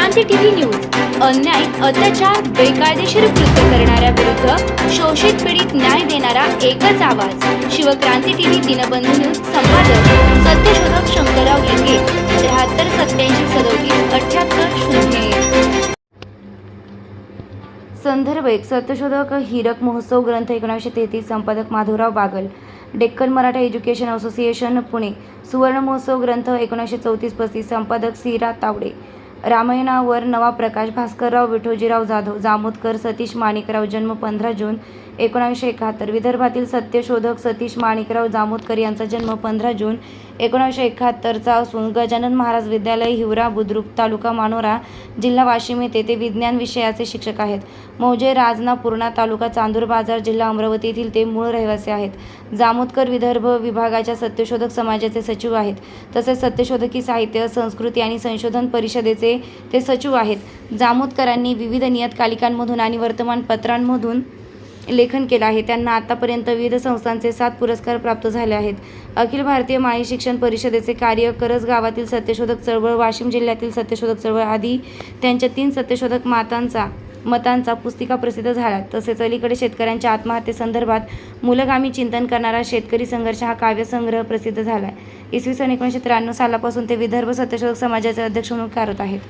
क्रांती TV news. अन्याय अत्याचार बेकायदेशीर कृत्य करणाऱ्या विरुद्ध शोषित पीडित न्याय देणारा एकच आवाज. शिवक्रांती टीव्ही दिनबंधू न्यूज संपादक सत्यशोधक शंकरराव लिंगे त्र्याहत्तर सत्याऐंशी सदोतीस अठ्याहत्तर शून्य संदर्भ एक सत्यशोधक हिरक महोत्सव ग्रंथ एकोणीसशे तेहतीस संपादक Madhavrao Bagal. Deccan Maratha education association Pune. सुवर्ण महोत्सव ग्रंथ एकोणीसशे चौतीस पस्तीस संपादक सिरा तावडे. रामायणावर नवा प्रकाश भास्करराव विठोजीराव जाधव जामोदकर सतीश माणिकराव जन्म पंधरा जून एकोणावीसशे एकाहत्तर. विदर्भातील सत्यशोधक सतीश माणिकराव जामोदकर यांचा जन्म पंधरा जून एकोणीसशे एकाहत्तरचा असून गजानन महाराज विद्यालय हिवरा बुद्रुक तालुका मानोरा जिल्हा वाशिम येथे ते विज्ञान विषयाचे शिक्षक आहेत. मौजे राजना पूर्णा तालुका चांदूर बाजार जिल्हा अमरावती येथील ते मूळ रहिवासी आहेत. जामोदकर विदर्भ विभागाच्या सत्यशोधक समाजाचे सचिव आहेत. तसेच सत्यशोधकी साहित्य संस्कृती आणि संशोधन परिषदेचे ते सचिव आहेत. जामोदकरांनी विविध नियतकालिकांमधून आणि वर्तमानपत्रांमधून लेखन केलं आहे. त्यांना आतापर्यंत विविध संस्थांचे सात पुरस्कार प्राप्त झाले आहेत. अखिल भारतीय माळी शिक्षण परिषदेचे कार्य करज गावातील सत्यशोधक चळवळ वाशिम जिल्ह्यातील सत्यशोधक चळवळ आदी त्यांच्या तीन सत्यशोधक मातांचा मतांचा पुस्तिका प्रसिद्ध झाला. तसेच अलीकडे शेतकऱ्यांच्या आत्महत्येसंदर्भात मूलगामी चिंतन करणारा शेतकरी संघर्ष हा काव्यसंग्रह प्रसिद्ध झाला आहे इसवी सन एकोणीसशे त्र्याण्णव सालापासून ते विदर्भ सत्यशोधक समाजाचे अध्यक्ष म्हणून कार्यरत आहेत.